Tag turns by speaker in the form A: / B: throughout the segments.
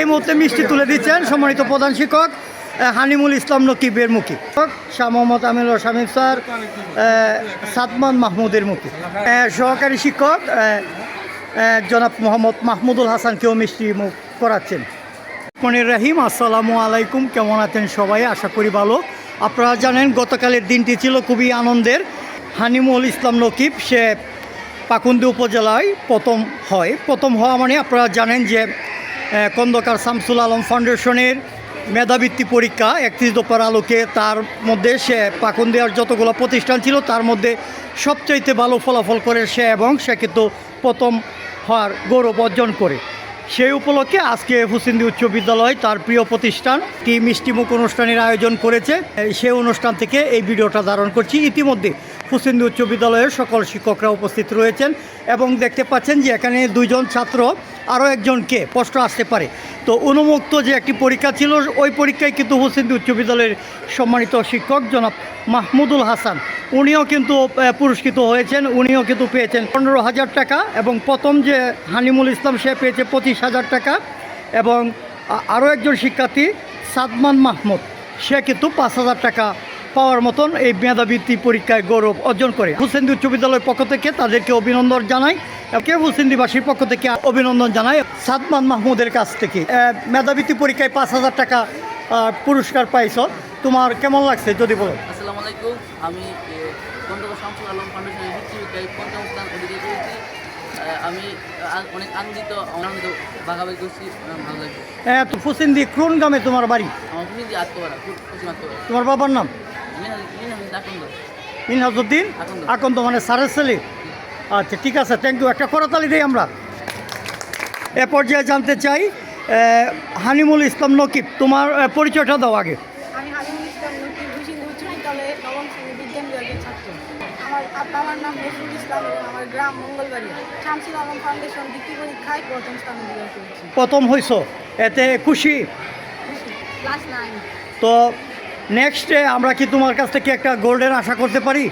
A: এই মুহূর্তে মিষ্টি তুলে দিচ্ছেন সম্মানিত প্রধান শিক্ষক হানিমুল ইসলাম নকিবের মুখী। শাহ মোহাম্মদ আমিনুল শামীম স্যার সাদমান মাহমুদের মুখী। সহকারী শিক্ষক জনাব মোহাম্মদ মাহমুদুল হাসানকেও মিষ্টি মুখ করাচ্ছেন। মনির রাহিম, আসসালামু আলাইকুম, কেমন আছেন সবাই? আশা করি ভালো। আপনারা জানেন, গতকালের দিনটি ছিল খুবই আনন্দের। হানিমুল ইসলাম নকিব, সে পাকুন্দি উপজেলায় প্রথম হয়। প্রথম হওয়া মানে আপনারা জানেন যে আহ, খন্দকার শামসুল আলম ফাউন্ডেশনের মেধাবৃত্তি পরীক্ষা একত্রিশ দফার আলোকে তার মধ্যে সে পাকুন্দিয়ার যতগুলো প্রতিষ্ঠান ছিল তার মধ্যে সবচাইতে ভালো ফলাফল করে সে এবং সে কিন্তু প্রথম হওয়ার গৌরব অর্জন করে। সেই উপলক্ষে আজকে হুসিন্দি উচ্চ বিদ্যালয় তার প্রিয় প্রতিষ্ঠান কি মিষ্টিমুখ অনুষ্ঠানের আয়োজন করেছে সেই অনুষ্ঠান থেকে এই ভিডিওটা ধারণ করছি। ইতিমধ্যে হুসিন্দি উচ্চ বিদ্যালয়ের সকল শিক্ষকরা উপস্থিত রয়েছেন এবং দেখতে পাচ্ছেন যে এখানে দুইজন ছাত্র, আরও একজনকে প্রশ্ন আসতে পারে। তো অনুমুক্ত যে একটি পরীক্ষা ছিল, ওই পরীক্ষায় কিন্তু হুসিন্দি উচ্চ বিদ্যালয়ের সম্মানিত শিক্ষক জনাব মাহমুদুল হাসান। উনিও কিন্তু পুরস্কৃত হয়েছেন, উনিও কিন্তু পেয়েছেন পনেরো হাজার টাকা এবং প্রথম যে হানিমুল ইসলাম, সে পেয়েছে পঁচিশ হাজার টাকা এবং আরও একজন শিক্ষার্থী সাদমান মাহমুদ, সে কিন্তু পাঁচ হাজার টাকা পাওয়ার মতন এই মেধাবৃত্তি পরীক্ষায় গৌরব অর্জন করে। হুসেন্দি উচ্চ বিদ্যালয়ের পক্ষ থেকে তাদেরকে অভিনন্দন জানাই। কে হুসেন্দিবাসীর পক্ষ থেকে অভিনন্দন জানাই সাদমান মাহমুদের কাছ থেকে। মেধাবৃত্তি পরীক্ষায় পাঁচ হাজার টাকা পুরস্কার পাইছ। তোমার কেমন লাগছে যদি বলো?
B: আসসালামু আলাইকুম। আমি শামসুল আলম ফাউন্ডেশনের বিশ্ববিদ্যালয় পঞ্চম স্থান অধিকার করেছি। আমি অনেক আনন্দিত আনন্দ ভাগাভাগি করছি। ভালো লাগছে।
A: হ্যাঁ তো ফুসিন্দি ক্রোন গ্রামে তোমার বাড়ি?
B: আমার
A: তোমার বাবার নাম? মিনহাজুদ্দিন?
B: আকন্দ।
A: আকন্দ মানে সারের ছেলে। আচ্ছা ঠিক আছে থ্যাংক ইউ একটা করতালি দিই আমরা। এ পর্যায়ে জানতে চাই হানিমুল ইসলাম নকিব তোমার পরিচয়টা দাও আগে।
C: আমি হালিমুল ইসলাম নতুন ভূষিন্দু উচ্চ বিদ্যালয়ে নবম শ্রেণি বিজ্ঞান বিভাগের ছাত্র। আমার আব্বা নাম নজরুল ইসলাম এবং আমার গ্রাম মঙ্গলবাড়ি শামসুল আলম ফাউন্ডেশন বৃত্তি পরীক্ষায় প্রথম স্থান অধিকার করেছি।
A: প্রথম হইছ। এতে খুশি?
C: ক্লাস নাইন
A: তো নেক্সটে আমরা কি তোমার কাছ থেকে একটা গোল্ডের আশা করতে পারি?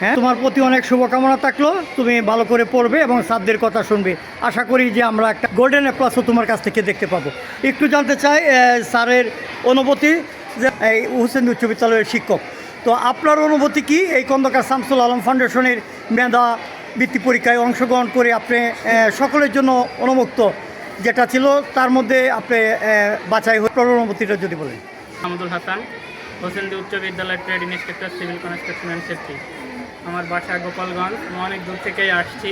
A: হ্যাঁ তোমার প্রতি অনেক শুভকামনা থাকল। তুমি ভালো করে পড়বে এবং সাধ্যের কথা শুনবে। আশা করি যে আমরা একটা গোল্ডেন প্লাসও তোমার কাছ থেকে দেখতে পাবো। একটু জানতে চাই স্যারের অনুভূতি যে এই হুসেন উচ্চ বিদ্যালয়ের শিক্ষক। তো আপনার অনুভূতি কি? এই খন্দকার শামসুল আলম ফাউন্ডেশনের মেধা বৃত্তি পরীক্ষায় অংশগ্রহণ করে আপনি সকলের জন্য অনুমুক্ত যেটা ছিল তার মধ্যে আপনি বাছাই হয়ে অনুভূতিটা যদি বলেন।
D: মাহমুদুল হাসান হোসেনদি উচ্চ বিদ্যালয় trade inspector, civil construction and safety আমার বাসা গোপালগঞ্জ। আমি অনেক দূর থেকেই আসছি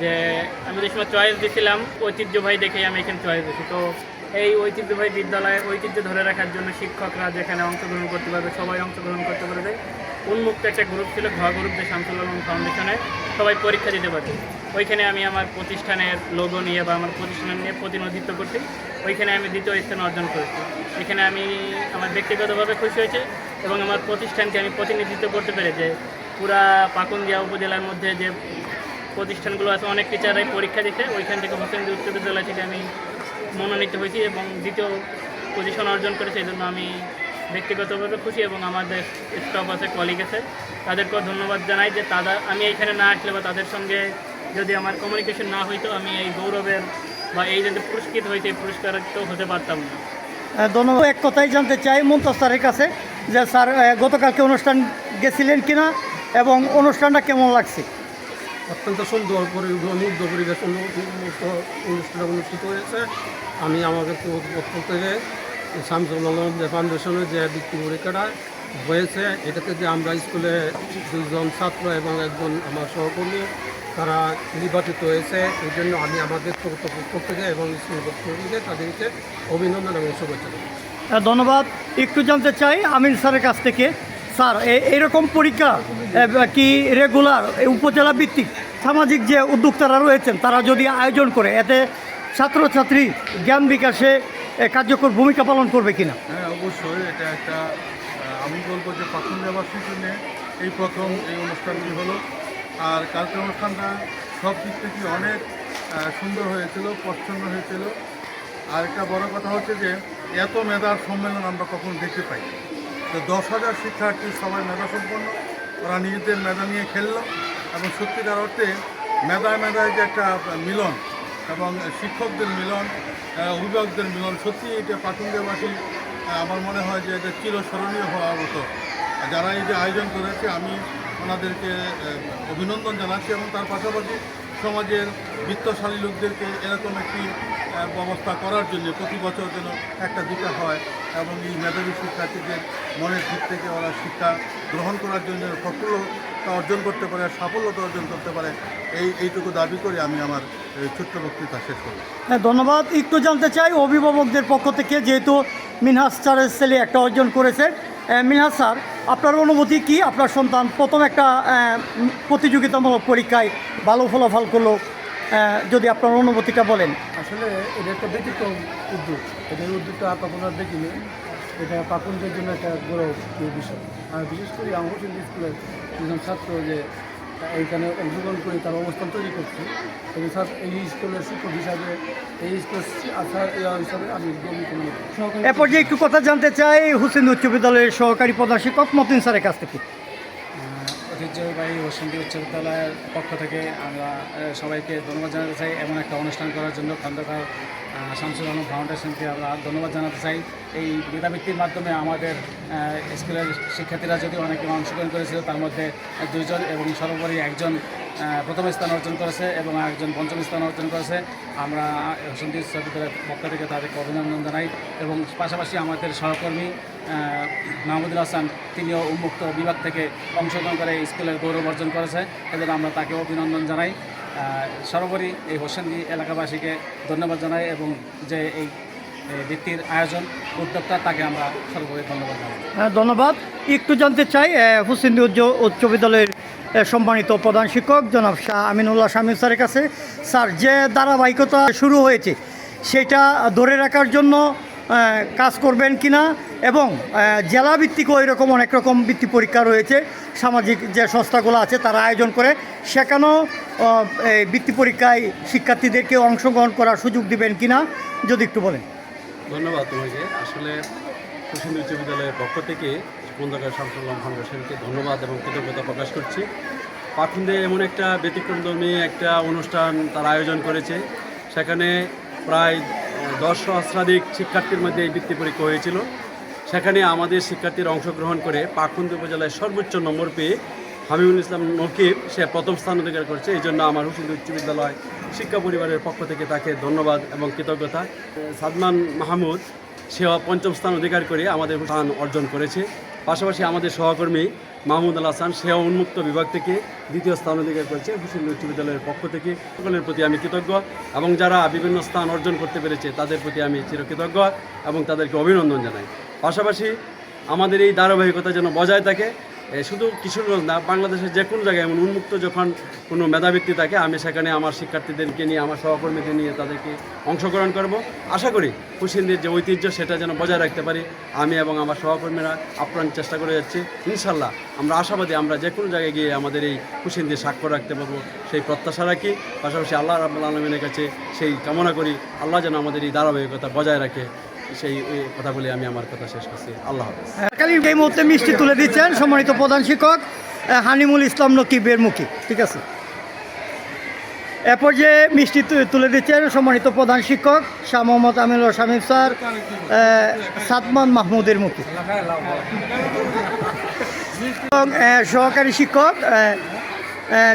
D: যে আমি যে সময় চয়েস দিয়েছিলাম ঐতিহ্যবাহী দেখেই আমি এখানে চয়েস দিয়েছি তো এই ঐতিহ্যবাহী বিদ্যালয়ে ঐতিহ্য ধরে রাখার জন্য শিক্ষকরা যেখানে অংশগ্রহণ করতে পারবে, সবাই অংশগ্রহণ করতে পারবে। উন্মুক্ত একটা গ্রুপ ছিল ঘ গ্রুপ যে আলম ফাউন্ডেশনে সবাই পরীক্ষা দিতে পারবে। ওইখানে আমি আমার প্রতিষ্ঠানের লোগো নিয়ে বা আমার প্রতিষ্ঠান নিয়ে প্রতিনিধিত্ব করছি। ওইখানে আমি দ্বিতীয় স্থান অর্জন করেছি। এখানে আমি আমার ব্যক্তিগতভাবে খুশি হয়েছে এবং আমার প্রতিষ্ঠানকে আমি প্রতিনিধিত্ব করতে পেরে যে পুরা পাকুন্দিয়া উপজেলার মধ্যে যে প্রতিষ্ঠানগুলো আছে, অনেক টিচাররাই পরীক্ষা দিতে ওইখান থেকে হোসেন উচ্চ বিদ্যালয় থেকে আমি মনোনীত হয়েছি এবং দ্বিতীয় পজিশন অর্জন করেছি। এই জন্য আমি ব্যক্তিগতভাবে খুশি এবং আমাদের স্টাফ আছে কলিগ আছে। তাদেরকেও ধন্যবাদ জানাই যে তারা, আমি এইখানে না আসলে বা তাদের সঙ্গে যদি আমার কমিউনিকেশন না হইতো আমি এই গৌরবের বা এই যদি পুরস্কৃত হইতে এই পুরস্কার তো হতে পারতাম না।
A: ধন্যবাদ। এক কথাই জানতে চাই মুমতাজ স্যারের কাছে যে স্যার গতকালকে অনুষ্ঠান গেছিলেন কিনা এবং অনুষ্ঠানটা কেমন লাগছে?
E: অত্যন্ত সুন্দর মুগ্ধ পরিবেশ অনুষ্ঠান অনুষ্ঠিত হয়েছে। আমি আমাদের পক্ষ থেকে শামসুল আলম যে ফাউন্ডেশনের যে বৃত্তি পরীক্ষাটা হয়েছে এটাতে যে আমরা স্কুলে দুজন ছাত্র এবং একজন আমার সহকর্মী তারা নির্বাচিত হয়েছে এই জন্য আমি আমাদের পক্ষ থেকে এবং স্কুল পক্ষ থেকে তাদেরকে অভিনন্দন এবং শুভেচ্ছা জানাই
A: ধন্যবাদ। একটু জানতে চাই আমিন স্যারের কাছ থেকে। স্যার এ- এরকম পরীক্ষা কি রেগুলার উপজেলা ভিত্তিক সামাজিক যে উদ্যোক্তারা রয়েছেন তারা যদি আয়োজন করে এতে ছাত্রছাত্রী জ্ঞান বিকাশে কার্যকর ভূমিকা পালন করবে কিনা?
F: হ্যাঁ অবশ্যই এটা একটা আমি বলব যে পাখুন্দাবাসীর জন্য এই প্রথম এই অনুষ্ঠানটি হলো। আর কালকের অনুষ্ঠানটা সব দিক থেকে অনেক সুন্দর হয়েছিল পছন্দ হয়েছিল। আর একটা বড় কথা হচ্ছে যে, এত মেধার সম্মেলন আমরা কখনো দেখতে পাই তো দশ হাজার শিক্ষার্থী সবাই মেধা সম্পন্ন ওরা নিজেদের মেধা নিয়ে খেলল এবং সত্যিকার অর্থে মেধায় মেধায় যে একটা মিলন এবং শিক্ষকদের মিলন অভিভাবকদের মিলন, সত্যি এটা পাকুন্দেবাসী আমার মনে হয় যে এটা চিরস্মরণীয় হওয়ার মতো। যারা এই যে আয়োজন করেছে, আমি ওনাদেরকে অভিনন্দন জানাচ্ছি এবং তার পাশাপাশি সমাজের বিত্তশালী লোকদেরকে এরকম একটি ব্যবস্থা করার জন্য প্রতি বছর যেন একটা দুটা হয় এবং এই মেধাবী শিক্ষার্থীদের মনের দিক থেকে ওরা শিক্ষা গ্রহণ করার জন্য সফলতা অর্জন করতে পারে, সাফল্যতা অর্জন করতে পারে, এই, এইটুকু দাবি করে আমি আমার ছোট্ট বক্তৃতা শেষ করি
A: হ্যাঁ ধন্যবাদ। একটু জানতে চাই অভিভাবকদের পক্ষ থেকে, যেহেতু মিনহাস চারের ছেলে একটা অর্জন করেছে মিনহাস স্যার, আপনার অনুভূতি কি? আপনার সন্তান প্রথম একটা প্রতিযোগিতামূলক পরীক্ষায় ভালো ফলাফল করল যদি আপনার অনুভূতিটা বলেন।
G: আসলে এটা একটা ব্যতিক্রম উদ্যোগ। এটা উদ্যোগটা আর দেখিনি। এটা পাকুনদের জন্য একটা গৌরব বিষয়। আর বিশেষ করে আমার স্কুলের ছাত্র যে এইখানে অংশগ্রহণ করে তার অবস্থান তৈরি করছে। এবং স্যার এই স্কুলের শিক্ষক হিসাবে এই স্কুলের আসার হিসাবে আমি
A: এ পর্যায়ে একটু কথা জানতে চাই হুসেন উচ্চ বিদ্যালয়ের সহকারী প্রধান শিক্ষক মতিন স্যারের কাছ থেকে।
H: ঐতিহ্যবাহী হোসেন্দি উচ্চ বিদ্যালয়ের পক্ষ থেকে আমরা সবাইকে ধন্যবাদ জানাতে চাই। এমন একটা অনুষ্ঠান করার জন্য খন্দকার শামসুল আলম ফাউন্ডেশনকে আমরা ধন্যবাদ জানাতে চাই। এই মেধাবৃত্তির মাধ্যমে আমাদের স্কুলের শিক্ষার্থীরা যদি অনেকে অংশগ্রহণ করেছিল, তার মধ্যে দুইজন এবং সর্বোপরি একজন প্রথম স্থান অর্জন করেছে এবং একজন পঞ্চম স্থান অর্জন করেছে। আমরা উচ্চ বিদ্যালয়ের পক্ষ থেকে তাদেরকে অভিনন্দন জানাই এবং পাশাপাশি আমাদের সহকর্মী মাহমুদুল হাসান, তিনিও উন্মুক্ত বিভাগ থেকে অংশগ্রহণ করে স্কুলের গৌরব অর্জন করেছে। এজন্য আমরা তাকে অভিনন্দন জানাই। সর্বোপরি এই হোসেনদি এলাকাবাসীকে ধন্যবাদ জানাই এবং যে এই বৃত্তির আয়োজন উদ্যোক্তা, তাকে আমরা সর্বোপরি ধন্যবাদ জানাই।
A: হ্যাঁ ধন্যবাদ। একটু জানতে চাই হুসেন উচ্চ বিদ্যালয়ের সম্মানিত প্রধান শিক্ষক জনাব শাহ আমিনুল্লাহ শামীম স্যারের কাছে। স্যার, যে ধারাবাহিকতা শুরু হয়েছে, সেটা ধরে রাখার জন্য কাজ করবেন কিনা এবং আহ, জেলা ভিত্তিকও এরকম অনেক রকম বৃত্তি পরীক্ষা রয়েছে সামাজিক যে সংস্থাগুলো আছে তারা আয়োজন করে সেখানেও এই বৃত্তি পরীক্ষায় শিক্ষার্থীদেরকে অংশগ্রহণ করার সুযোগ দিবেন কিনা যদি একটু বলেন।
I: ধন্যবাদ তোমাকে। আসলে কুসুম উচ্চ বিদ্যালয়ের পক্ষ থেকে খন্দকার শামসুল্লাহ ফাউন্ডেশনকে ধন্যবাদ এবং কৃতজ্ঞতা প্রকাশ করছি। পাখুন্দে এমন একটা ব্যতিক্রমধর্মী একটা অনুষ্ঠান তারা আয়োজন করেছে সেখানে প্রায় দশ সহস্রাধিক শিক্ষার্থীর মধ্যে এই বৃত্তি পরীক্ষা হয়েছিল। সেখানে আমাদের শিক্ষার্থীর অংশগ্রহণ করে পাকুন্দ উপজেলায় সর্বোচ্চ নম্বর পেয়ে হামিউল ইসলাম নকিব সে প্রথম স্থান অধিকার করছে। এই জন্য আমার হুসিন্দ উচ্চ বিদ্যালয় শিক্ষা পরিবারের পক্ষ থেকে তাকে ধন্যবাদ এবং কৃতজ্ঞতা। সাদমান মাহমুদ, সেও পঞ্চম স্থান অধিকার করে আমাদের স্থান অর্জন করেছে। পাশাপাশি আমাদের সহকর্মী মাহমুদ আল হাসান, সেও উন্মুক্ত বিভাগ থেকে দ্বিতীয় স্থান অধিকার করেছে হুসেন উচ্চ বিদ্যালয়ের পক্ষ থেকে। সকলের প্রতি আমি কৃতজ্ঞ এবং যারা বিভিন্ন স্থান অর্জন করতে পেরেছে, তাদের প্রতি আমি চিরকৃতজ্ঞ এবং তাদেরকে অভিনন্দন জানাই। পাশাপাশি আমাদের এই ধারাবাহিকতা যেন বজায় থাকে শুধু কিশোরগঞ্জ না, বাংলাদেশের যে কোনো জায়গায় এমন উন্মুক্ত যখন কোনো মেধাবৃত্তি থাকে, আমি সেখানে আমার শিক্ষার্থীদেরকে নিয়ে, আমার সহকর্মীদের নিয়ে তাদেরকে অংশগ্রহণ করব। আশা করি কুশিনদের যে ঐতিহ্য সেটা যেন বজায় রাখতে পারি। আমি এবং আমার সহকর্মীরা আপ্রাণ চেষ্টা করে যাচ্ছি। ইনশাল্লাহ আমরা আশাবাদী আমরা যে কোনো জায়গায় গিয়ে আমাদের এই কুশিনদের স্বাক্ষর রাখতে পারব। সেই প্রত্যাশা রাখি। পাশাপাশি আল্লাহ রাবুল আলমিনের কাছে সেই কামনা করি। আল্লাহ যেন আমাদের এই ধারাবাহিকতা বজায় রাখে। সেই কথা বলে আমি আমার কথা শেষ করছি। আল্লাহ
A: এই মুহূর্তে মিষ্টি তুলে দিচ্ছেন সম্মানিত প্রধান শিক্ষক হানিমুল ইসলাম নকিবের মুখী। ঠিক আছে? এ পর্যায়ে মিষ্টি তুলে দিচ্ছেন সম্মানিত প্রধান শিক্ষক শাহ মোহাম্মদ আমিনুল শামীম স্যার আহ, সাদমান মাহমুদের মুখী। এবং সহকারী শিক্ষক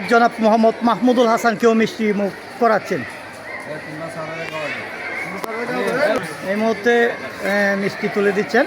A: জনাব মোহাম্মদ মাহমুদুল হাসানকেও মিষ্টি মুখ করাচ্ছেন। এই মুহূর্তে মিষ্টি তুলে দিচ্ছেন।